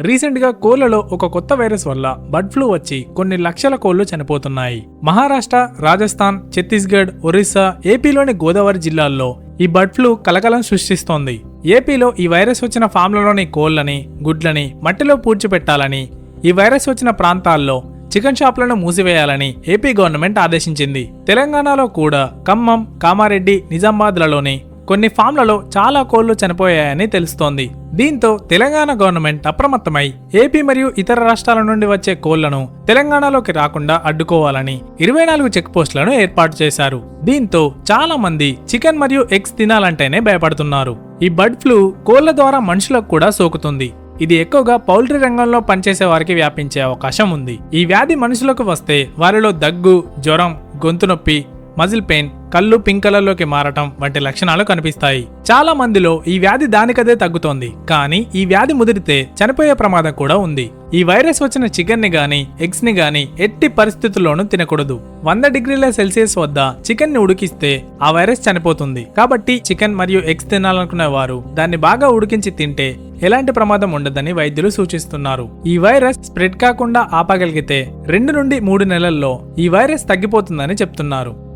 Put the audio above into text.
రీసెంట్గా కోళ్ళలో ఒక కొత్త వైరస్ వల్ల బర్డ్ ఫ్లూ వచ్చి కొన్ని లక్షల కోళ్ళు చనిపోతున్నాయి. మహారాష్ట్ర రాజస్థాన్ ఛత్తీస్గఢ్ ఒరిస్సా ఏపీలోని గోదావరి జిల్లాల్లో ఈ బర్డ్ ఫ్లూ కలకలం సృష్టిస్తోంది. ఏపీలో ఈ వైరస్ వచ్చిన ఫామ్లలోని కోళ్ళని గుడ్లని మట్టిలో పూడ్చిపెట్టాలని ఈ వైరస్ వచ్చిన ప్రాంతాల్లో చికెన్ షాప్లను మూసివేయాలని ఏపీ గవర్నమెంట్ ఆదేశించింది. తెలంగాణలో కూడా ఖమ్మం కామారెడ్డి నిజామాబాద్లలోని కొన్ని ఫామ్లలో చాలా కోళ్ళు చనిపోయాయని తెలుస్తోంది. దీంతో తెలంగాణ గవర్నమెంట్ అప్రమత్తమై ఏపీ మరియు ఇతర రాష్ట్రాల నుండి వచ్చే కోళ్ళను తెలంగాణలోకి రాకుండా అడ్డుకోవాలని ఇరవై నాలుగు చెక్ పోస్టులను ఏర్పాటు చేశారు. దీంతో చాలా మంది చికెన్ మరియు ఎగ్స్ తినాలంటేనే భయపడుతున్నారు. ఈ బర్డ్ ఫ్లూ కోళ్ళ ద్వారా మనుషులకు కూడా సోకుతుంది. ఇది ఎక్కువగా పౌల్ట్రీ రంగంలో పనిచేసే వారికి వ్యాపించే అవకాశం ఉంది. ఈ వ్యాధి మనుషులకు వస్తే వారిలో దగ్గు జ్వరం గొంతు నొప్పి మజిల్ పెయిన్ కళ్ళు పింక్ కలర్లోకి మారటం వంటి లక్షణాలు కనిపిస్తాయి. చాలా మందిలో ఈ వ్యాధి దానికదే తగ్గుతోంది. కానీ ఈ వ్యాధి ముదిరితే చనిపోయే ప్రమాదం కూడా ఉంది. ఈ వైరస్ వచ్చిన చికెన్ని గాని ఎగ్స్ని గాని ఎట్టి పరిస్థితుల్లోనూ తినకూడదు. వంద డిగ్రీల సెల్సియస్ వద్ద చికెన్ని ఉడికిస్తే ఆ వైరస్ చనిపోతుంది. కాబట్టి చికెన్ మరియు ఎగ్స్ తినాలనుకునే వారు దాన్ని బాగా ఉడికించి తింటే ఎలాంటి ప్రమాదం ఉండదని వైద్యులు సూచిస్తున్నారు. ఈ వైరస్ స్ప్రెడ్ కాకుండా ఆపగలిగితే రెండు నుండి మూడు నెలల్లో ఈ వైరస్ తగ్గిపోతుందని చెప్తున్నారు.